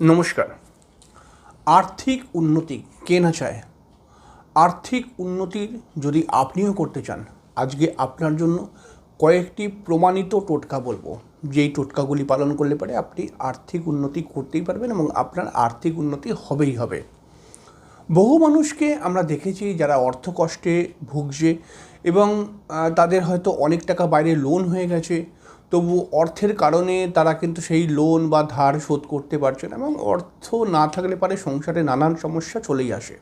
নমস্কার। আর্থিক উন্নতি কে না চায়? আর্থিক উন্নতির যদি আপনিও করতে চান, আজকে আপনার জন্য কয়েকটি প্রমাণিত টোটকা বলব। যেই টোটকাগুলি পালন করলে পারে আপনি আর্থিক উন্নতি করতেই পারবেন এবং আপনার আর্থিক উন্নতি হবেই হবে। বহু মানুষকে আমরা দেখেছি যারা অর্থ কষ্টে ভুগছে এবং তাদের হয়তো অনেক টাকা বাইরে লোন হয়ে গেছে তবু অর্থের কারণে তারা কিন্তু সেই লোন বা ধার শোধ করতে পারছে না এবং অর্থ না থাকলে পারে সংসারে নানান সমস্যা চলেই আসে।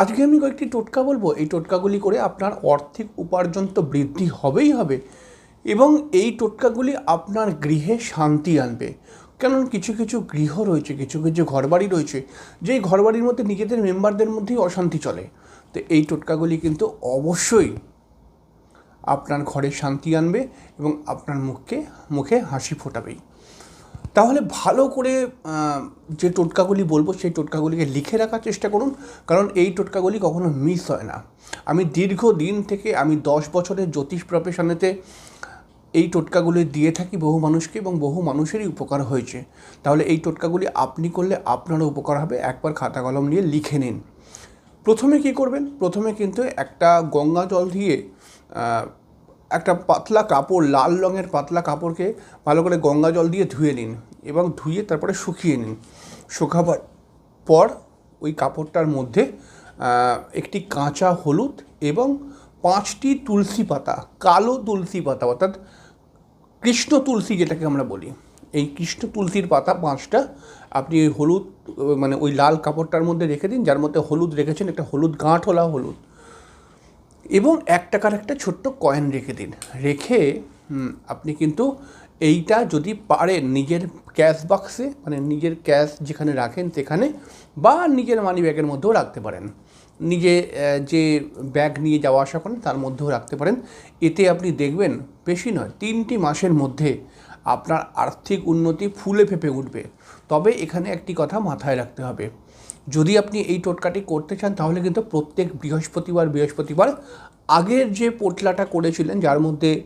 আজকে আমি কয়েকটি টোটকা বলব। এই টোটকাগুলি করে আপনার আর্থিক উপার্জন তো বৃদ্ধি হবেই হবে এবং এই টোটকাগুলি আপনার গৃহে শান্তি আনবে। কারণ কিছু কিছু গৃহ রয়েছে, কিছু কিছু ঘরবাড়ি রয়েছে, যেই ঘরবাড়ির মধ্যে নিজেদের মেম্বারদের মধ্যেই অশান্তি চলে। তো এই টোটকাগুলি কিন্তু অবশ্যই আপনার ঘরে শান্তি আনবে এবং আপনার মুখকে, মুখে হাসি ফোটাবেই। তাহলে ভালো করে যে টোটকাগুলি বলব, সেই টোটকাগুলিকে লিখে রাখার চেষ্টা করুন, কারণ এই টোটকাগুলি কখনো মিস হয় না। আমি দীর্ঘ দিন থেকে, আমি দশ বছরের জ্যোতিষ প্রফেশনেতে এই টোটকাগুলি দিয়ে থাকি বহু মানুষকে এবং বহু মানুষেরই উপকার হয়েছে। তাহলে এই টোটকাগুলি আপনি করলে আপনারও উপকার হবে। একবার খাতা কলম নিয়ে লিখে নিন। প্রথমে কি করবেন? প্রথমে কিন্তু একটা গঙ্গা জল দিয়ে একটা পাতলা কাপড়, লাল রঙের পাতলা কাপড়কে ভালো করে গঙ্গা জল দিয়ে ধুয়ে নিন এবং ধুয়ে তারপরে শুকিয়ে নিন। শুকাবার পর ওই কাপড়টার মধ্যে একটি কাঁচা হলুদ এবং পাঁচটি তুলসী পাতা, কালো তুলসী পাতা, অর্থাৎ কৃষ্ণ তুলসী যেটাকে আমরা বলি। এই কৃষ্ণ তুলসীর পাতা পাঁচটা আপনি ওই হলুদ মানে ওই লাল কাপড়টার মধ্যে রেখে দিন, যার মধ্যে হলুদ রেখেছেন, একটা হলুদ গাঁঠওয়ালা হলুদ। এবং এক টাকার একটা ছোট্ট কয়েন রেখে দিন। রেখে আপনি কিন্তু এইটা যদি পারেন নিজের ক্যাশ বাক্সে মানে নিজের ক্যাশ যেখানে রাখেন সেখানে, বা নিজের মানি ব্যাগের মধ্যেও রাখতে পারেন। নিজে যে ব্যাগ নিয়ে যাওয়া আসা করেন তার মধ্যেও রাখতে পারেন। এতে আপনি দেখবেন বেশি নয়, তিনটি মাসের মধ্যে আপনার আর্থিক উন্নতি ফুলে ফেপে উঠবে। তবে এখানে একটি কথা মাথায় রাখতে হবে। যদি আপনি এই টোটকাটি করতে চান, তাহলে কিন্তু প্রত্যেক বৃহস্পতিবার বৃহস্পতিবার আগের যে পোটলাটা করেছিলেন, যার মধ্যে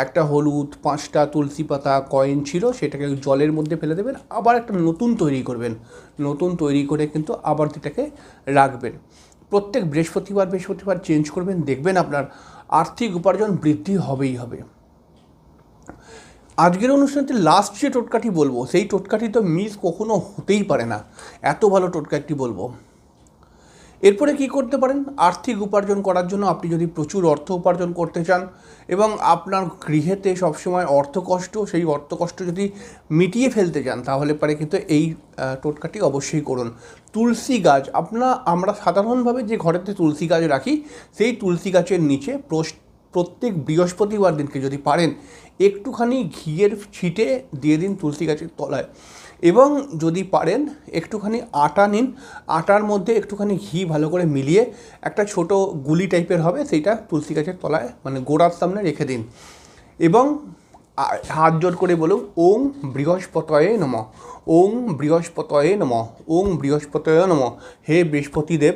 একটা হলুদ, পাঁচটা তুলসী পাতা, কয়েন ছিল, সেটাকে জলের মধ্যে ফেলে দেবেন, আবার একটা নতুন তৈরি করবেন। নতুন তৈরি করে কিন্তু আবার সেটাকে রাখবেন। প্রত্যেক বৃহস্পতিবার বৃহস্পতিবার চেঞ্জ করবেন, দেখবেন আপনার আর্থিক উপার্জন বৃদ্ধি হবেই হবে। আজকের অনুষ্ঠানতে লাস্ট যে টোটকাটি বলব, সেই টোটকাটি তো মিস কখনো হতেই পারে না। এত ভালো টোটকা একটি বলব। এরপরে কি করতে পারেন? আর্থিক উপার্জন করার জন্য আপনি যদি প্রচুর অর্থ উপার্জন করতে চান এবং আপনার গৃহেতে সবসময় অর্থ কষ্ট সেই অর্থ কষ্ট যদি মিটিয়ে ফেলতে চান, তাহলে পারে কিন্তু এই টোটকাটি অবশ্যই করুন। তুলসী গাছ, আপনা, আমরা সাধারণভাবে যে ঘরেতে তুলসী গাছ রাখি, সেই তুলসী গাছের নিচে প্রস- প্রত্যেক বৃহস্পতিবার দিনকে যদি পারেন, একটুখানি ঘিয়ের ছিটে দিয়ে দিন তুলসী গাছের তলায়। এবং যদি পারেন, একটুখানি আটা নিন। আটার মধ্যে একটুখানি ঘি ভালো করে মিলিয়ে একটা ছোট গুলি টাইপের হবে, সেইটা তুলসী গাছের তলায় মানে গোড়ার সামনে রেখে দিন। এবং হাত জোর করে বলুন, ওং বৃহস্পতয়ে নম, ওং বৃহস্পতয়ে নম, ওং বৃহস্পতয়ে নম, হে বৃহস্পতিদেব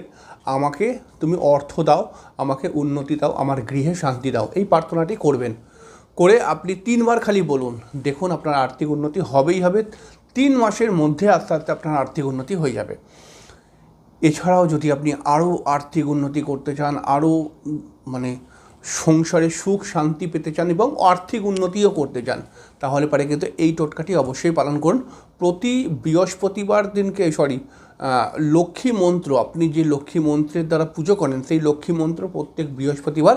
আমাকে তুমি অর্থ দাও, আমাকে উন্নতি দাও, আমার গৃহে শান্তি দাও। এই প্রার্থনাটি করবেন। করে আপনি তিনবার খালি বলুন, দেখুন আপনার আর্থিক উন্নতি হবেই হবে। তিন মাসের মধ্যে আস্তে আস্তে আপনার আর্থিক উন্নতি হয়ে যাবে। এছাড়াও যদি আপনি আরও আর্থিক উন্নতি করতে চান, আরও মানে সংসারে সুখ, শান্তি পেতে চান এবং আর্থিক উন্নতিও করতে চান, তাহলে পারে কিন্তু এই টোটকাটি অবশ্যই পালন করুন। প্রতি বৃহস্পতিবার দিনকে সরি লক্ষ্মী মন্ত্র, আপনি যে লক্ষ্মী মন্ত্রের দ্বারা পুজো করেন, সেই লক্ষ্মী মন্ত্র প্রত্যেক বৃহস্পতিবার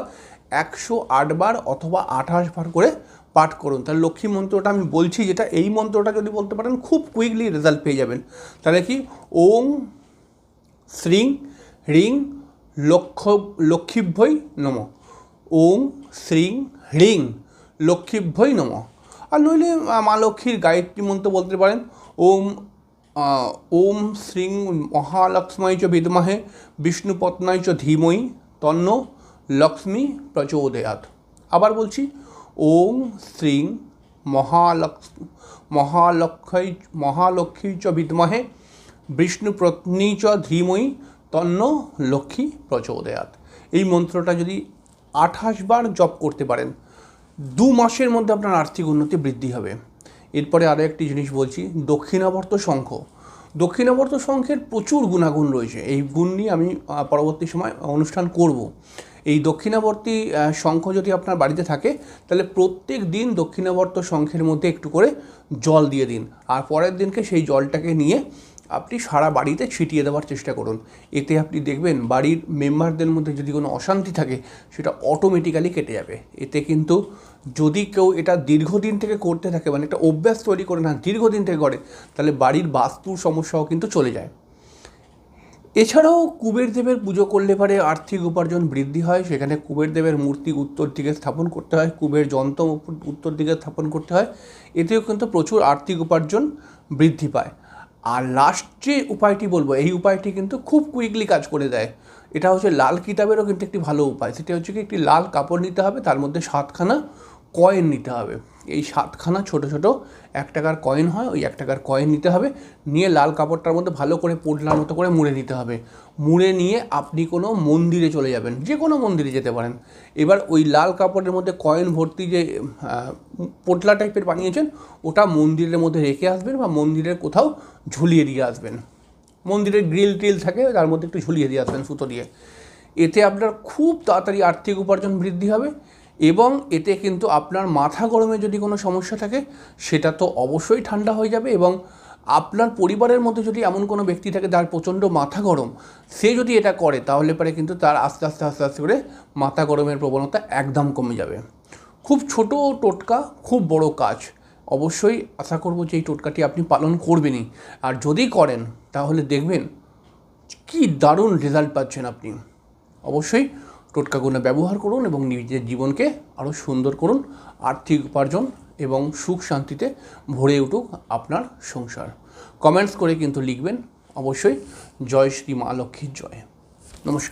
একশো আটবার অথবা আঠাশ বার করে পাঠ করুন। তাহলে লক্ষ্মী মন্ত্রটা আমি বলছি যেটা, এই মন্ত্রটা যদি বলতে পারেন, খুব কুইকলি রেজাল্ট পেয়ে যাবেন। তাহলে কি? ওম শ্রীং হ্রিং লক্ষ লক্ষ্মীভ্যই নম। ওং শ্রীং হ্রিং লক্ষ্মীভ্যই নম। আর নইলে মা লক্ষ্মীর গায়ত্রী মন্ত্র বলতে পারেন, ওম ওম শ্রীং মহালক্ষ্মী চ বিদ্মহে বিষ্ণুপত্নায় চ ধীময়ী তন্ন লক্ষ্মী প্রচোদয়াত আবার বলছি, ওম শ্রীং মহালক্ষ মহালক্ষ্মী মহালক্ষ্মী চ বিদ্মহে বিষ্ণুপত্নী চ ধীময়ী তন্ন লক্ষ্মী প্রচোদয়াত এই মন্ত্রটা যদি আঠাশ বার জপ করতে পারেন। দু মাসের মধ্যে আপনার আর্থিক উন্নতি বৃদ্ধি হবে। এরপরে আরও একটি জিনিস বলছি, দক্ষিণাবর্ত শঙ্খ দক্ষিণাবর্ত শঙ্খের প্রচুর গুণাগুণ রয়েছে। এই গুণ নিয়ে আমি পরবর্তী সময় অনুষ্ঠান করব। এই দক্ষিণাবর্তী শঙ্খ যদি আপনার বাড়িতে থাকে, তাহলে প্রত্যেক দিন দক্ষিণাবর্ত শঙ্খের মধ্যে একটু করে জল দিয়ে দিন। আর পরের দিনকে সেই জলটাকে নিয়ে আপনি সারা বাড়িতে ছিটিয়ে দেওয়ার চেষ্টা করুন। এতে আপনি দেখবেন বাড়ির মেম্বারদের মধ্যে যদি কোনো অশান্তি থাকে, সেটা অটোমেটিক্যালি কেটে যাবে। এতে কিন্তু যদি কেউ এটা দীর্ঘদিন থেকে করতে থাকে মানে একটা অভ্যাস তৈরি করে না, দীর্ঘদিন থেকে করে, তাহলে বাড়ির বাস্তুর সমস্যাও কিন্তু চলে যায়। এছাড়াও কুবের দেবের পুজো করলে পারে আর্থিক উপার্জন বৃদ্ধি হয়, সেখানে কুবের দেবের মূর্তি উত্তর দিকে স্থাপন করতে হয়, কুবের যন্ত্র উত্তর দিকে স্থাপন করতে হয়। এতেও কিন্তু প্রচুর আর্থিক উপার্জন বৃদ্ধি পায়। আর লাস্ট যে উপায়টি বলব, এই উপায়টি কিন্তু খুব কুইকলি কাজ করে দেয়। এটা হচ্ছে লাল কিতাবেরও কিন্তু একটি ভালো উপায়। সেটি হচ্ছে কি, একটি লাল কাপড় নিতে হবে, তার মধ্যে সাতখানা কয়েন নিতে হবে। এই সাতখানা ছোট ছোট এক টাকার কয়েন হয়, ওই এক টাকার কয়েন নিতে হবে। নিয়ে লাল কাপড়টার মধ্যে ভালো করে পোটলার মতো করে মুড়ে নিতে হবে। মুড়ে নিয়ে আপনি কোনো মন্দিরে চলে যাবেন, যে কোনো মন্দিরে যেতে পারেন। এবার ওই লাল কাপড়ের মধ্যে কয়েন ভর্তি যে পোটলা টাইপের বানিয়েছেন, ওটা মন্দিরের মধ্যে রেখে আসবেন বা মন্দিরের কোথাও ঝুলিয়ে দিয়ে আসবেন। মন্দিরের গ্রিল টিল থাকে, তার মধ্যে একটু ঝুলিয়ে দিয়ে আসবেন সুতো দিয়ে। এতে আপনার খুব তাড়াতাড়ি আর্থিক উপার্জন বৃদ্ধি হবে। এবং এতে কিন্তু আপনার মাথা গরমে যদি কোনো সমস্যা থাকে, সেটা তো অবশ্যই ঠান্ডা হয়ে যাবে এবং আপনার পরিবারের মধ্যে যদি এমন কোনো ব্যক্তি থাকে যার প্রচণ্ড মাথা গরম, সে যদি এটা করে, তাহলে পরে কিন্তু তার আস্তে আস্তে আস্তে আস্তে করে মাথা গরমের প্রবণতা একদম কমে যাবে। খুব ছোট টোটকা, খুব বড় কাজ। অবশ্যই আশা করব যে এই টোটকাটি আপনি পালন করবেনই। আর যদি করেন, তাহলে দেখবেন কি দারুণ রেজাল্ট পাচ্ছেন আপনি। অবশ্যই টোটকাগুলো ব্যবহার করুন এবং নিজের জীবনকে আরও সুন্দর করুন, আর্থিক উপার্জন এবং সুখ শান্তিতে ভরে উঠুক আপনার সংসার। কমেন্টস করে কিন্তু লিখবেন। অবশ্যই জয় শ্রী মা লক্ষ্মীর জয়। নমস্কার।